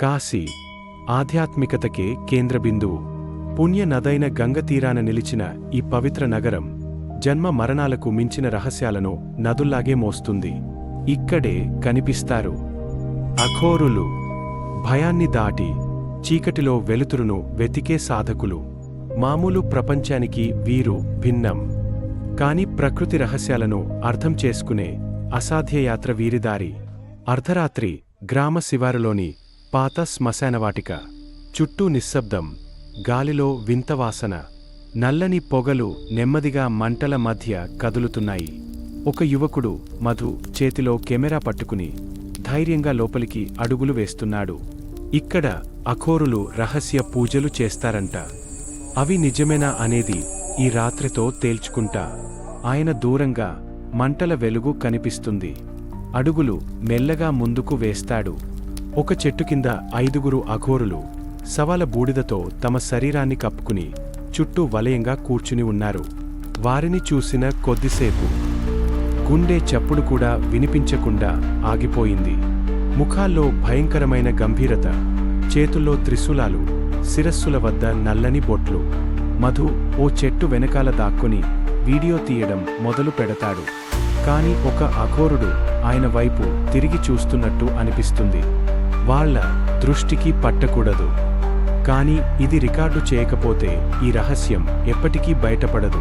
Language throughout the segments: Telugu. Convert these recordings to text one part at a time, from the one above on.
కాశీ ఆధ్యాత్మికతకే కేంద్ర బిందువు. పుణ్య నదైన గంగతీరాన నిలిచిన ఈ పవిత్ర నగరం జన్మ మరణాలకు మించిన రహస్యాలను నదుల్లాగే మోస్తుంది. ఇక్కడే కనిపిస్తారు. అఘోరులు భయాన్ని దాటి చీకటిలో వెలుతురును వెతికే సాధకులు. మామూలు ప్రపంచానికి వీరు భిన్నం. కాని ప్రకృతి రహస్యాలను అర్థం చేసుకునే అసాధ్యయాత్ర వీరిదారి. అర్ధరాత్రి గ్రామ శివారులోని పాత శ్మశానవాటిక చుట్టూ నిశ్శబ్దం గాలిలో వింతవాసన నల్లని పొగలు నెమ్మదిగా మంటల మధ్య కదులుతున్నాయి. ఒక యువకుడు మధు చేతిలో కెమెరా పట్టుకుని ధైర్యంగా లోపలికి అడుగులు వేస్తున్నాడు. ఇక్కడ అఖోరులు రహస్య పూజలు చేస్తారంట. అవి నిజమేనా అనేది ఈ రాత్రితో తేల్చుకుంటా. ఆయన దూరంగా మంటల వెలుగు కనిపిస్తుంది. అడుగులు మెల్లగా ముందుకు వేస్తాడు. ఒక చెట్టు కింద ఐదుగురు అఘోరులు సవాల బూడిదతో తమ శరీరాన్ని కప్పుకుని చుట్టూ వలయంగా కూర్చుని ఉన్నారు. వారిని చూసిన కొద్దిసేపు గుండె చప్పుడు కూడా వినిపించకుండా ఆగిపోయింది. ముఖాల్లో భయంకరమైన గంభీరత చేతుల్లో త్రిశూలాలు శిరస్సుల వద్ద నల్లని బొట్లు. మధు ఓ చెట్టు వెనకాల దాక్కుని వీడియో తీయడం మొదలు పెడతాడు. కాని ఒక అఘోరుడు ఆయన వైపు తిరిగి చూస్తున్నట్టు అనిపిస్తుంది. వాళ్ళ దృష్టికి పట్టకూడదు. కాని ఇది రికార్డు చేయకపోతే ఈ రహస్యం ఎప్పటికీ బయటపడదు.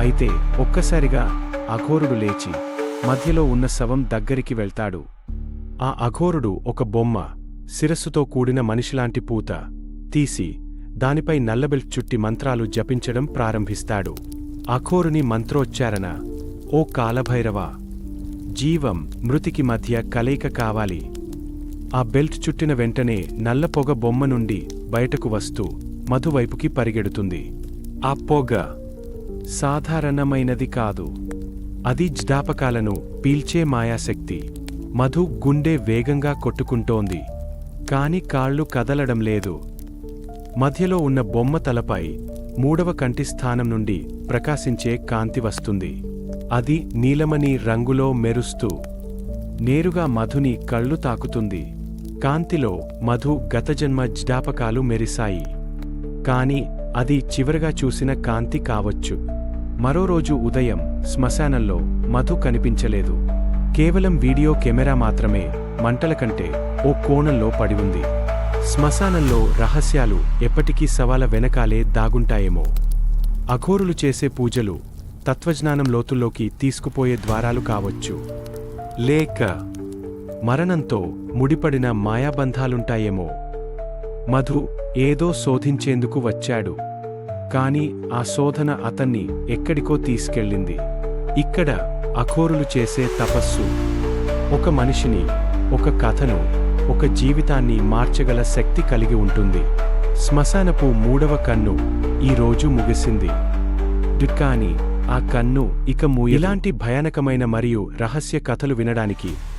అయితే ఒక్కసారిగా అఘోరుడు లేచి మధ్యలో ఉన్న శవం దగ్గరికి వెళ్తాడు. ఆ అఘోరుడు ఒక బొమ్మ శిరస్సుతో కూడిన మనిషిలాంటి పూత తీసి దానిపై నల్లబెల్ట్ చుట్టి మంత్రాలు జపించడం ప్రారంభిస్తాడు. అఘోరుని మంత్రోచ్చారణ ఓ కాలభైరవా జీవం మృతికి మధ్య కలయిక కావాలి. ఆ బెల్ట్ చుట్టిన వెంటనే నల్ల పొగ బొమ్మ నుండి బయటకు వస్తూ మధువైపుకి పరిగెడుతుంది. ఆ పొగ సాధారణమైనది కాదు. అది జ్ఞాపకాలను పీల్చే మాయాశక్తి. మధు గుండె వేగంగా కొట్టుకుంటోంది. కాని కాళ్ళు కదలడం లేదు. మధ్యలో ఉన్న బొమ్మ తలపై మూడవ కంటి స్థానం నుండి ప్రకాశించే కాంతి వస్తుంది. అది నీలమని రంగులో మెరుస్తూ నేరుగా మధుని కళ్ళు తాకుతుంది. కాంతిలో మధు గతజన్మ జ్ఞాపకాలు మెరిశాయి. కాని అది చివరగా చూసిన కాంతి కావచ్చు. మరో రోజు ఉదయం శ్మశానంలో మధు కనిపించలేదు. కేవలం వీడియో కెమెరా మాత్రమే మంటల కంటే ఓ కోణంలో పడి ఉంది. శ్మశానంలో రహస్యాలు ఎప్పటికీ సవాల వెనకాలే దాగుంటాయేమో. అఘోరులు చేసే పూజలు తత్వజ్ఞానం లోతుల్లోకి తీసుకుపోయే ద్వారాలు కావచ్చు. లేక మరణంతో ముడిపడిన మాయాబంధాలుంటాయేమో. మధు ఏదో శోధించేందుకు వచ్చాడు. కాని ఆ శోధన అతన్ని ఎక్కడికో తీసుకెళ్ళింది. ఇక్కడ అఘోరులు చేసే తపస్సు. ఒక మనిషిని ఒక కథను ఒక జీవితాన్ని మార్చగల శక్తి కలిగి ఉంటుంది. శ్మశానపు మూడవ కన్ను ఈ రోజు ముగిసింది. కానీ ఆ కన్ను ఇక ఇలాంటి భయానకమైన మరియు రహస్య కథలు వినడానికి